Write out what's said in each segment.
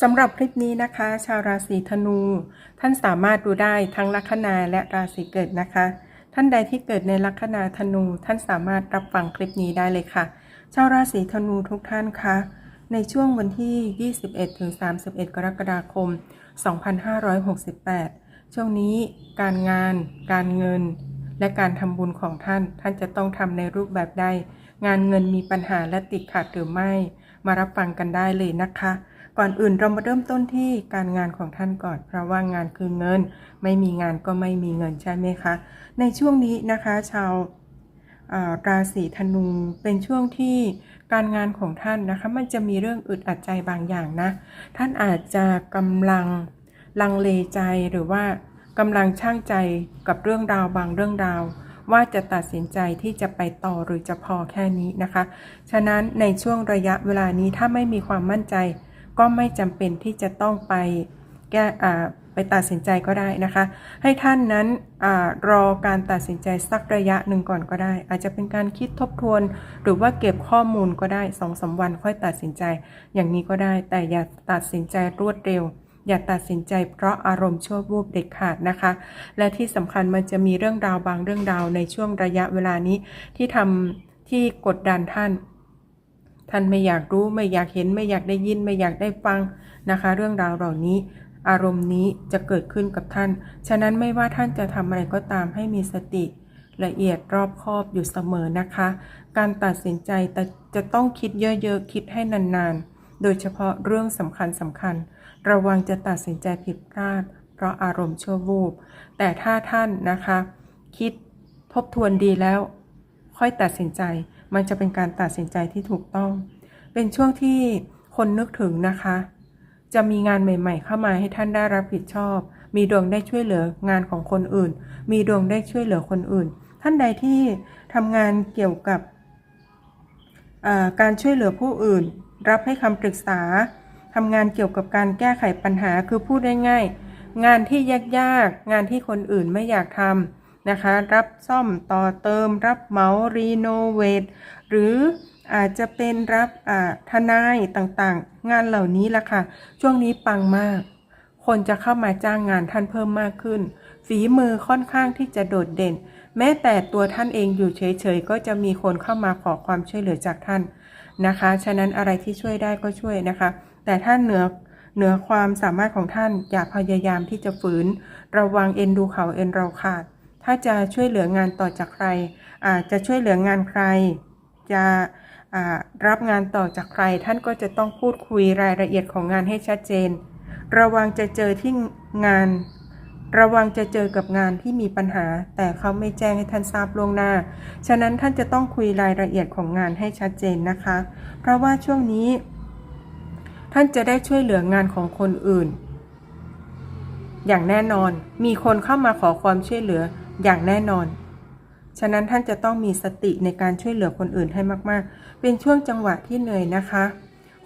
สำหรับคลิปนี้นะคะ ชาวราศีธนู ท่านสามารถดูได้ทั้งลัคนาและราศีเกิดนะคะ ท่านใดที่เกิดในลัคนาธนู ท่านสามารถรับฟังคลิปนี้ได้เลยค่ะ ชาวราศีธนูทุกท่านคะในช่วงวันที่ 21-31 กรกฎาคม 2568 ช่วงนี้การงาน การเงิน และการทำบุญของท่าน ท่านจะต้องทำในรูปแบบใด งานเงินมีปัญหาและติดขัดหรือไม่ มารับฟังกันได้เลยนะคะ ก่อนอื่นเรามาเริ่มต้นที่การงานของท่านก่อน เพราะว่างานคือเงิน ไม่มีงานก็ไม่มีเงินใช่ไหมคะ ในช่วงนี้นะคะชาวราศีธนูเป็นช่วงที่การงานของท่านนะคะมันจะมีเรื่องอึดอัดใจบางอย่างนะ ท่านอาจจะกำลังลังเลใจหรือว่ากำลังช่างใจกับเรื่องราวบางเรื่องราวว่าจะตัดสินใจที่จะไปต่อหรือจะพอแค่นี้นะคะ ฉะนั้นในช่วงระยะเวลานี้ถ้าไม่มีความมั่นใจ ก็ไม่จำเป็นที่จะต้องไปแก้อ่าไปตัดสินใจก็ได้นะคะ ให้ท่านนั้นอรอการตัดสินใจสักระยะหนึ่งก่อนก็ได้ อาจจะเป็นการคิดทบทวน หรือว่าเก็บข้อมูลก็ได้สองสาวันค่อยตัดสินใจ อย่างนี้ก็ได้ แต่อย่าตัดสินใจรวดเร็ว อย่าตัดสินใจเพราะอารมณ์ชั่ววูบเด็ดขาดนะคะ และที่สำคัญมันจะมีเรื่องราวบางเรื่องราวในช่วงระยะเวลานี้ที่ทำที่กดดันท่าน ท่านไม่อยากรู้ไม่อยากเห็นไม่อยากได้ยินไม่อยากได้ฟังนะคะ เรื่องราวเหล่านี้ อารมณ์นี้จะเกิดขึ้นกับท่าน ฉะนั้นไม่ว่าท่านจะทำอะไรก็ตามให้มีสติ ละเอียดรอบคอบอยู่เสมอนะคะ การตัดสินใจแต่จะต้องคิดเยอะๆคิดให้นานๆ โดยเฉพาะเรื่องสำคัญสำคัญ ระวังจะตัดสินใจผิดพลาด เพราะอารมณ์ชั่ววูบแต่ถ้าท่านนะคะ คิดทบทวนดีแล้ว ค่อยตัดสินใจ มันจะเป็นการตัดสินใจที่ถูกต้อง เป็นช่วงที่คนนึกถึงนะคะ จะมีงานใหม่ ๆ เข้ามาให้ท่านได้รับผิดชอบ มีดวงได้ช่วยเหลืองานของคนอื่น มีดวงได้ช่วยเหลือคนอื่น ท่านใดที่ทำงานเกี่ยวกับการช่วยเหลือผู้อื่น รับให้คำปรึกษาทำงานเกี่ยวกับการแก้ไขปัญหาคือพูดได้ง่าย งานที่ยากๆงานที่คนอื่นไม่อยากทำ นะคะ รับซ่อมต่อเติม รับเหมารีโนเวทหรืออาจจะเป็นรับทนายต่างๆ งานเหล่านี้ล่ะค่ะ ช่วงนี้ปังมาก คนจะเข้ามาจ้างงานท่านเพิ่มมากขึ้น ฝีมือค่อนข้างที่จะโดดเด่น แม้แต่ตัวท่านเองอยู่เฉยๆ ก็จะมีคนเข้ามาขอความช่วยเหลือจากท่านนะคะ ฉะนั้นอะไรที่ช่วยได้ก็ช่วยนะคะ แต่ถ้าเหนือเหนือความสามารถของท่านอย่าพยายามที่จะฝืน ระวังเอ็นดูเขาเอ็นเราขาด ถ้าจะช่วยเหลืองานต่อจากใครอาจจะช่วยเหลืองานใคร จะรับงานต่อจากใคร ท่านก็จะต้องพูดคุยรายละเอียดของงานให้ชัดเจน ระวังจะเจอที่งาน ระวังจะเจอกับงานที่มีปัญหา แต่เขาไม่แจ้งให้ท่านทราบล่วงหน้า ฉะนั้นท่านจะต้องคุยรายละเอียดของงานให้ชัดเจนนะคะ เพราะว่าช่วงนี้ ท่านจะได้ช่วยเหลืองานของคนอื่น อย่างแน่นอนมีคนเข้ามาขอความช่วยเหลือ อย่างแน่นอน ฉะนั้นท่านจะต้องมีสติในการช่วยเหลือคนอื่นให้มากๆ เป็นช่วงจังหวะที่เหนื่อยนะคะ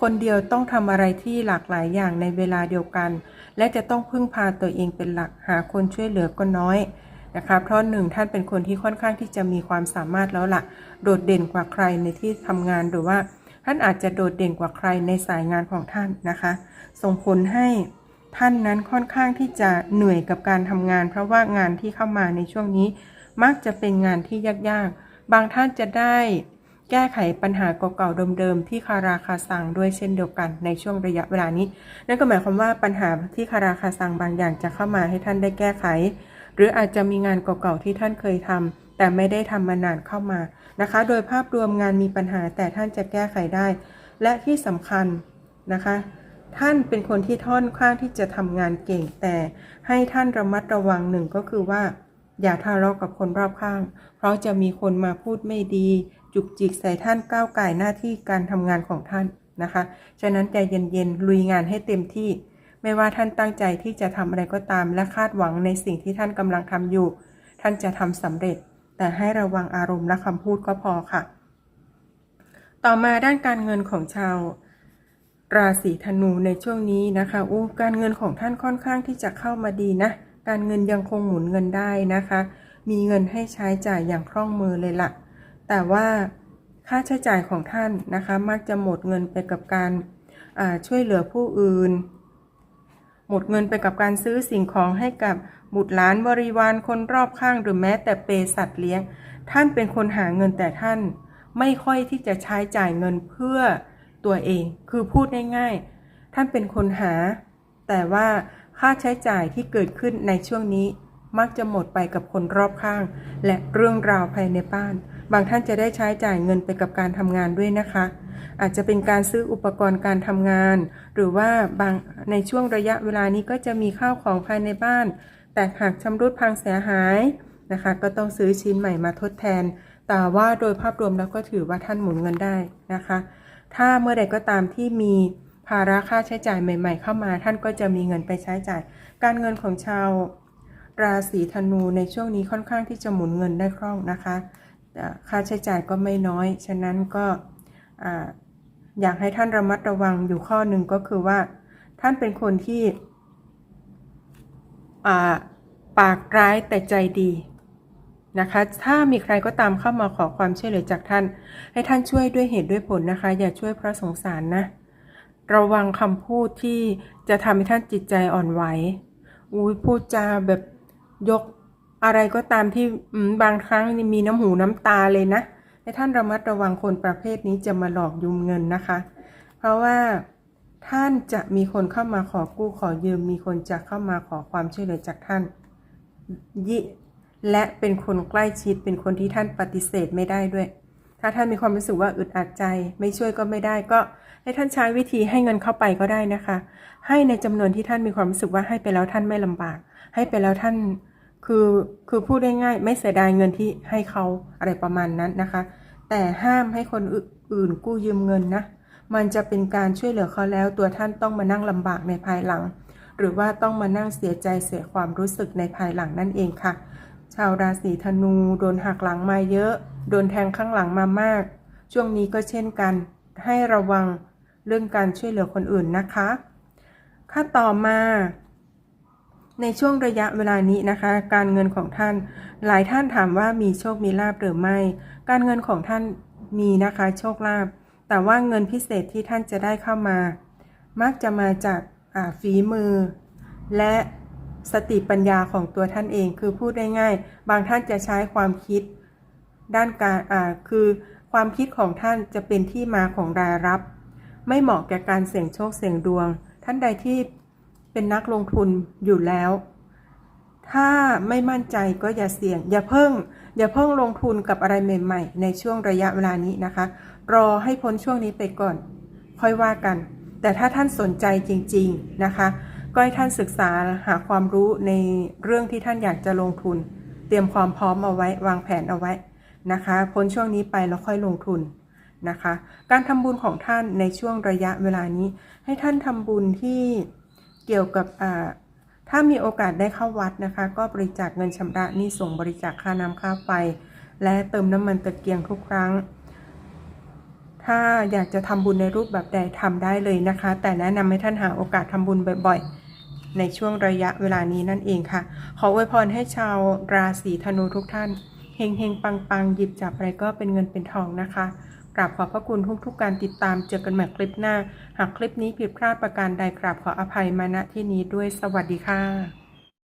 คนเดียวต้องทำอะไรที่หลากหลายอย่างในเวลาเดียวกัน และจะต้องพึ่งพาตัวเองเป็นหลักหาคนช่วยเหลือก็น้อยนะคะเพราะหนึ่งท่านเป็นคนที่ค่อนข้างที่จะมีความสามารถแล้วล่ะ โดดเด่นกว่าใครในที่ทำงานหรือว่า ท่านอาจจะโดดเด่นกว่าใครในสายงานของท่านนะคะ ส่งผลให้ ท่านนั้นค่อนข้างที่จะเหนื่อยกับการทำงาน เพราะว่างานที่เข้ามาในช่วงนี้ มักจะเป็นงานที่ยากๆ บางท่านจะได้แก้ไขปัญหาเก่าๆเดิมๆที่คาราคาซังด้วยเช่นเดียวกันในช่วงระยะเวลานี้ นั่นก็หมายความว่าปัญหาที่คาราคาซังบางอย่างจะเข้ามาให้ท่านได้แก้ไข หรืออาจจะมีงานเก่าๆที่ท่านเคยทำแต่ไม่ได้ทำมานานเข้ามานะคะ โดยภาพรวมงานมีปัญหาแต่ท่านจะแก้ไขได้ และที่สำคัญนะคะ ท่านเป็นคนที่ท่อนข้างที่จะทำงานเก่งแต่ให้ท่านระมัดระวังหนึ่งก็คือว่า อย่าทะเลาะกับคนรอบข้าง เพราะจะมีคนมาพูดไม่ดี จุกจิกใส่ท่านก้าวไก่หน้าที่การทำงานของท่านนะคะ ฉะนั้นใจเย็นๆลุยงานให้เต็มที่ ไม่ว่าท่านตั้งใจที่จะทำอะไรก็ตาม และคาดหวังในสิ่งที่ท่านกำลังทำอยู่ ท่านจะทำสำเร็จ แต่ให้ระวังอารมณ์และคำพูดก็พอค่ะ ต่อมาด้านการเงินของชาว ราศีธนูในช่วงนี้นะคะอู้การเงินของท่านค่อนข้างที่จะเข้ามาดีนะ การเงินยังคงหมุนเงินได้นะคะ มีเงินให้ใช้จ่ายอย่างคล่องมือเลยละ่ะ แต่ว่าค่าใช้จ่ายของท่านนะคะ มักจะหมดเงินไปกับการช่วยเหลือผู้อื่น หมดเงินไปกับการซื้อสิ่งของให้กับบุตรหลานบริวารคนรอบข้างหรือแม้แต่เปสัตว์เลี้ยง ท่านเป็นคนหาเงินแต่ท่าน ไม่ค่อยที่จะใช้จ่ายเงินเพื่อ ตัวเอง คือพูดง่ายๆ ท่านเป็นคนหา แต่ว่าค่าใช้จ่ายที่เกิดขึ้นในช่วงนี้ มักจะหมดไปกับคนรอบข้าง และเรื่องราวภายในบ้าน บางท่านจะได้ใช้จ่ายเงินไปกับการทำงานด้วยนะคะ อาจจะเป็นการซื้ออุปกรณ์การทำงาน หรือว่าบางในช่วงระยะเวลานี้ก็จะมีข้าวของภายในบ้าน แต่หากชำรุดพังเสียหายนะคะ ก็ต้องซื้อชิ้นใหม่มาทดแทน แต่ว่าโดยภาพรวมแล้วก็ถือว่าท่านหมุนเงินได้นะคะ ถ้าเมื่อใดก็ตามที่มีภาระค่าใช้จ่ายใหม่ ๆ เข้ามา ท่านก็จะมีเงินไปใช้จ่าย การเงินของชาวราศีธนูในช่วงนี้ค่อนข้างที่จะหมุนเงินได้คล่องนะคะค่าใช้จ่ายก็ไม่น้อย ฉะนั้นก็อยากให้ท่านระมัดระวังอยู่ข้อหนึ่งก็คือว่า ท่านเป็นคนที่ปากร้ายแต่ใจดี นะคะ ถ้ามีใครก็ตามเข้ามาขอความช่วยเหลือจากท่าน ให้ท่านช่วยด้วยเหตุด้วยผลนะคะ อย่าช่วยเพราะสงสารนะ ระวังคำพูดที่จะทำให้ท่านจิตใจอ่อนไหวอุ้ยพูดจาแบบยกอะไรก็ตามที่บางครั้งมีน้ำหูน้ำตาเลยนะ ให้ท่านระมัดระวังคนประเภทนี้จะมาหลอกยืมเงินนะคะ เพราะว่าท่านจะมีคนเข้ามาขอกู้ขอยืม มีคนจะเข้ามาขอความช่วยเหลือจากท่านยิ และเป็นคนใกล้ชิดเป็นคนที่ท่านปฏิเสธไม่ได้ด้วย ถ้าท่านมีความรู้สึกว่าอึดอัดใจ ไม่ช่วยก็ไม่ได้ก็ให้ท่านใช้วิธีให้เงินเข้าไปก็ได้นะคะ ให้ในจำนวนที่ท่านมีความรู้สึกว่าให้ไปแล้วท่านไม่ลำบาก ให้ไปแล้วท่านคือคือพูดได้ง่ายไม่เสียดายเงินที่ให้เขาอะไรประมาณนั้นนะคะ แต่ห้ามให้คนอื่นกู้ยืมเงินนะมันจะเป็นการช่วยเหลือเขาแล้ว ตัวท่านต้องมานั่งลำบากในภายหลัง หรือว่าต้องมานั่งเสียใจเสียความรู้สึกในภายหลังนั่นเองค่ะ ชาวราศีธนูโดนหักหลังมาเยอะ โดนแทงข้างหลังมามาก ช่วงนี้ก็เช่นกัน ให้ระวังเรื่องการช่วยเหลือคนอื่นนะคะค่าต่อมา ในช่วงระยะเวลานี้นะคะ การเงินของท่าน หลายท่านถามว่ามีโชคมีลาบหรือไม่ การเงินของท่านมีนะคะโชคลาภแต่ว่าเงินพิเศษที่ท่านจะได้เข้ามา มักจะมาจากฝีมือ และ สติปัญญาของตัวท่านเอง คือพูดได้ง่าย บางท่านจะใช้ความคิดด้านการอ่าคือความคิดของท่านจะเป็นที่มาของรายรับ ไม่เหมาะแก่การเสี่ยงโชคเสี่ยงดวง ท่านใดที่เป็นนักลงทุนอยู่แล้ว ถ้าไม่มั่นใจก็อย่าเสี่ยง อย่าเพิ่ง อย่าเพิ่งลงทุนกับอะไรใหม่ ๆ ในช่วงระยะเวลานี้นะคะ รอให้พ้นช่วงนี้ไปก่อน ค่อยว่ากัน แต่ถ้าท่านสนใจจริง ๆนะคะ ก็ให้ท่านศึกษาหาความรู้ในเรื่องที่ท่านอยากจะลงทุน เตรียมความพร้อมเอาไว้ วางแผนเอาไว้นะคะ พ้นช่วงนี้ไปแล้วค่อยลงทุนนะคะ การทำบุญของท่านในช่วงระยะเวลานี้ ให้ท่านทำบุญที่เกี่ยวกับถ้ามีโอกาสได้เข้าวัดนะคะ ก็บริจาคเงินชำระนี้ส่งบริจาคค่าน้ำค่าไฟและเติมน้ำมันตะเกียงทุกครั้ง ถ้าอยากจะทำบุญในรูปแบบใดทำได้เลยนะคะ แต่แนะนำให้ท่านหาโอกาสทำบุญบ่อยๆ ในช่วงระยะเวลานี้นั่นเองค่ะ ขออวยพรให้ชาวราศีธนูทุกท่านเฮงเฮงปังปังหยิบจับอะไรก็เป็นเงินเป็นทองนะคะกราบขอบพระคุณทุกๆกการติดตามเจอกันใหม่คลิปหน้า หากคลิปนี้ผิดพลาดประการใดกราบขออภัยมาณที่นี้ด้วยสวัสดีค่ะ